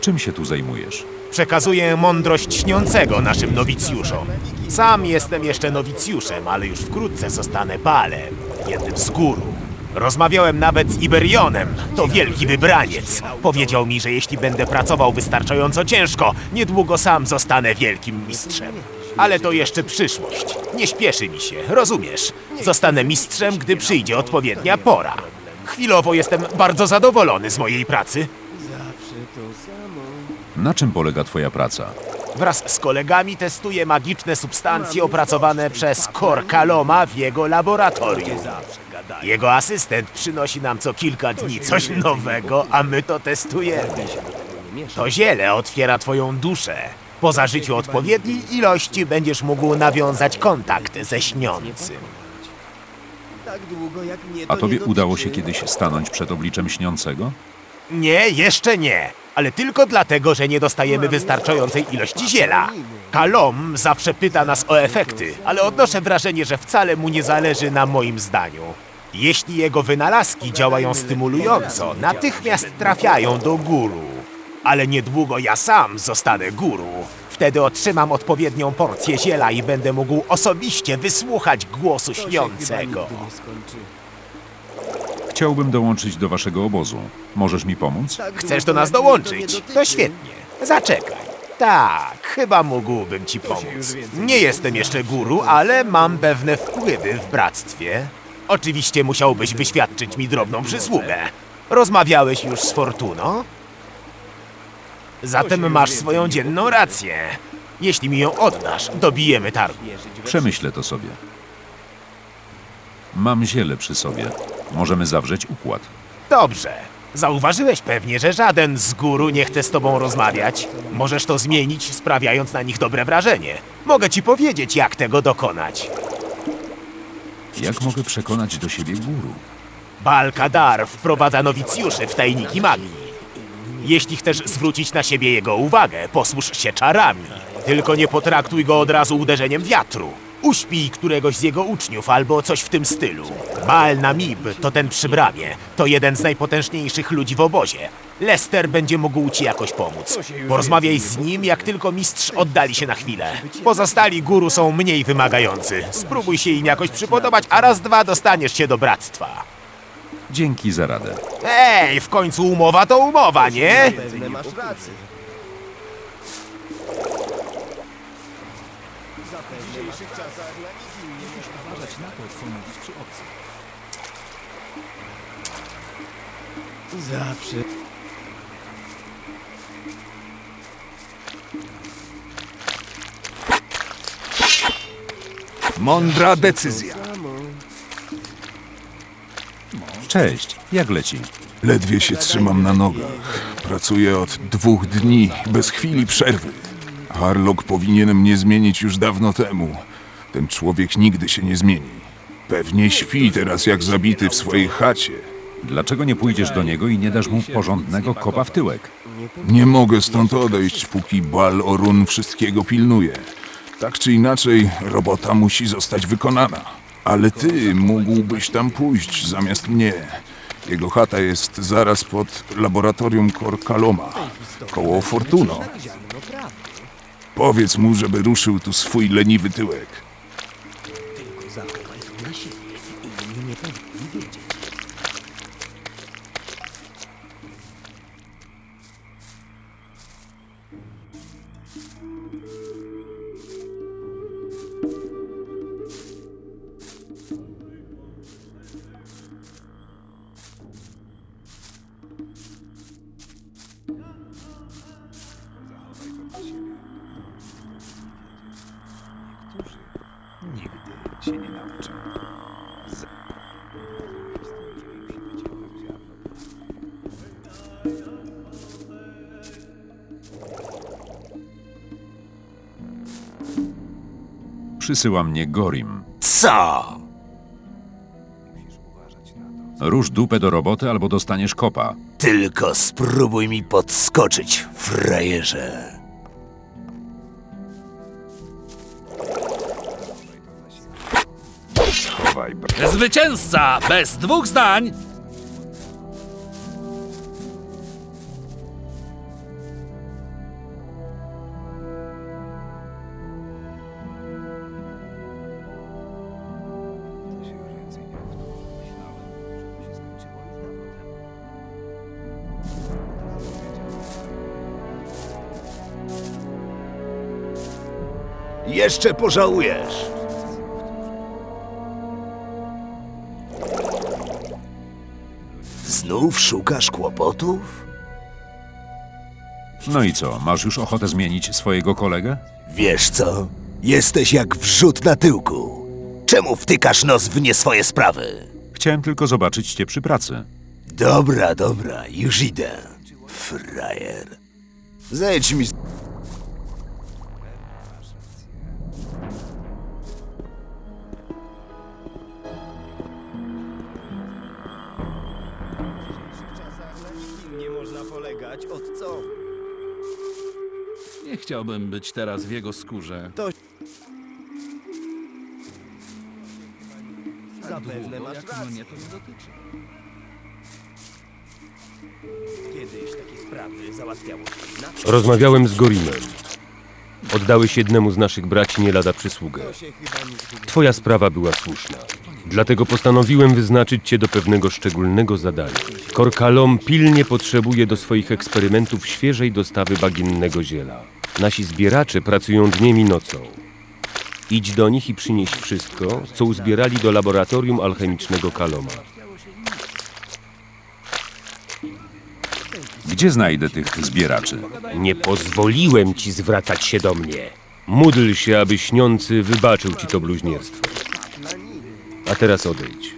Czym się tu zajmujesz? Przekazuję mądrość śniącego naszym nowicjuszom. Sam jestem jeszcze nowicjuszem, ale już wkrótce zostanę Balem, jednym z guru. Rozmawiałem nawet z Iberionem, to wielki wybraniec. Powiedział mi, że jeśli będę pracował wystarczająco ciężko, niedługo sam zostanę wielkim mistrzem. Ale to jeszcze przyszłość. Nie śpieszy mi się, rozumiesz? Zostanę mistrzem, gdy przyjdzie odpowiednia pora. Chwilowo jestem bardzo zadowolony z mojej pracy. Na czym polega twoja praca? Wraz z kolegami testuje magiczne substancje opracowane przez Korkaloma w jego laboratorium. Jego asystent przynosi nam co kilka dni coś nowego, a my to testujemy. To ziele otwiera twoją duszę. Po zażyciu odpowiedniej ilości będziesz mógł nawiązać kontakt ze śniącym. Tak A tobie udało się kiedyś stanąć przed obliczem śniącego? Nie, jeszcze nie. Ale tylko dlatego, że nie dostajemy wystarczającej ilości ziela. Kalom zawsze pyta nas o efekty, ale odnoszę wrażenie, że wcale mu nie zależy na moim zdaniu. Jeśli jego wynalazki działają stymulująco, natychmiast trafiają do guru. Ale niedługo ja sam zostanę guru. Wtedy otrzymam odpowiednią porcję ziela i będę mógł osobiście wysłuchać głosu śniącego. chyba nigdy nie skończy. Chciałbym dołączyć do waszego obozu. Możesz mi pomóc? Tak Chcesz do nas dołączyć? To świetnie. Zaczekaj. Tak, chyba mógłbym ci pomóc. Nie jestem jeszcze guru, ale mam pewne wpływy w bractwie. Oczywiście musiałbyś wyświadczyć mi drobną przysługę. Rozmawiałeś już z Fortuną? Zatem masz swoją dzienną rację. Jeśli mi ją oddasz, dobijemy targu. Przemyślę to sobie. Mam ziele przy sobie. Możemy zawrzeć układ. Dobrze. Zauważyłeś pewnie, że żaden z guru nie chce z tobą rozmawiać. Możesz to zmienić, sprawiając na nich dobre wrażenie. Mogę ci powiedzieć, jak tego dokonać. Jak mogę przekonać do siebie guru? Balkadar wprowadza nowicjuszy w tajniki magii. Jeśli chcesz zwrócić na siebie jego uwagę, posłuż się czarami. Tylko nie potraktuj go od razu uderzeniem wiatru. Uśpij któregoś z jego uczniów albo coś w tym stylu. Baal Namib to ten przy bramie. To jeden z najpotężniejszych ludzi w obozie. Lester będzie mógł ci jakoś pomóc. Porozmawiaj z nim, jak tylko mistrz oddali się na chwilę. Pozostali guru są mniej wymagający. Spróbuj się im jakoś przypodobać, a raz dwa dostaniesz się do bractwa. Dzięki za radę. Ej, w końcu umowa to umowa, nie? Pewnie masz rację. Zawsze. Mądra decyzja. Cześć, jak leci? Ledwie się trzymam na nogach. Pracuję od dwóch dni, bez chwili przerwy. Harlock powinien mnie zmienić już dawno temu. Ten człowiek nigdy się nie zmieni. Pewnie śpi teraz jak zabity w swojej chacie. Dlaczego nie pójdziesz do niego i nie dasz mu porządnego kopa w tyłek? Nie mogę stąd odejść, póki Bal Orun wszystkiego pilnuje. Tak czy inaczej, robota musi zostać wykonana. Ale ty mógłbyś tam pójść zamiast mnie. Jego chata jest zaraz pod laboratorium Korkaloma, koło Fortuno. Powiedz mu, żeby ruszył tu swój leniwy tyłek. Zachowaj to na siebie. Inni nie powinni wiedzieć. Przysyła mnie Gorim. Co? Rusz dupę do roboty albo dostaniesz kopa. Tylko spróbuj mi podskoczyć, frajerze. Zwycięzca! Bez dwóch zdań! Jeszcze pożałujesz. Znów szukasz kłopotów? No i co, masz już ochotę zmienić swojego kolegę? Wiesz co? Jesteś jak wrzut na tyłku. Czemu wtykasz nos w nie swoje sprawy? Chciałem tylko zobaczyć cię przy pracy. Dobra, dobra, już idę. Frajer. Zejdź mi z... Nie można polegać. Od co? Nie chciałbym być teraz w jego skórze. Zapewne Długo, masz jak rację. mnie to nie dotyczy. Kiedyś takie sprawy załatwiało się inaczej. Rozmawiałem z Gorimem. Oddałeś jednemu z naszych braci nie lada przysługę. To się chyba nigdy nie... Twoja sprawa była słuszna. Dlatego postanowiłem wyznaczyć cię do pewnego szczególnego zadania. Korkalom pilnie potrzebuje do swoich eksperymentów świeżej dostawy bagiennego ziela. Nasi zbieracze pracują dniem i nocą. Idź do nich i przynieś wszystko, co uzbierali do laboratorium alchemicznego Kaloma. Gdzie znajdę tych zbieraczy? Nie pozwoliłem ci zwracać się do mnie. Módl się, aby śniący wybaczył ci to bluźnierstwo. A teraz odejdź.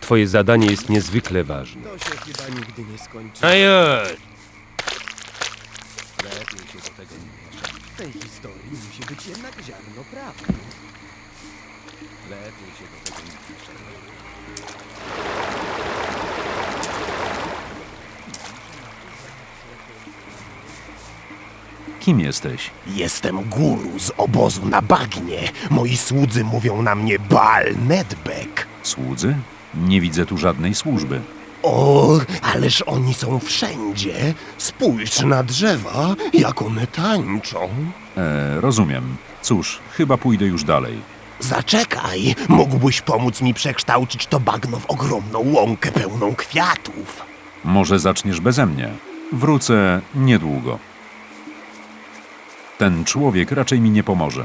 Twoje zadanie jest niezwykle ważne. To się chyba nigdy nie skończy. A już! W tej historii musi być jednak ziarno prawdy. Kim jesteś? Jestem guru z obozu na bagnie. Moi słudzy mówią na mnie Baal Nedbek. Słudzy? Nie widzę tu żadnej służby. O, ależ oni są wszędzie. Spójrz na drzewa, jak one tańczą. E, rozumiem. Cóż, chyba pójdę już dalej. Zaczekaj, mógłbyś pomóc mi przekształcić to bagno w ogromną łąkę pełną kwiatów. Może zaczniesz beze mnie. Wrócę niedługo. Ten człowiek raczej mi nie pomoże.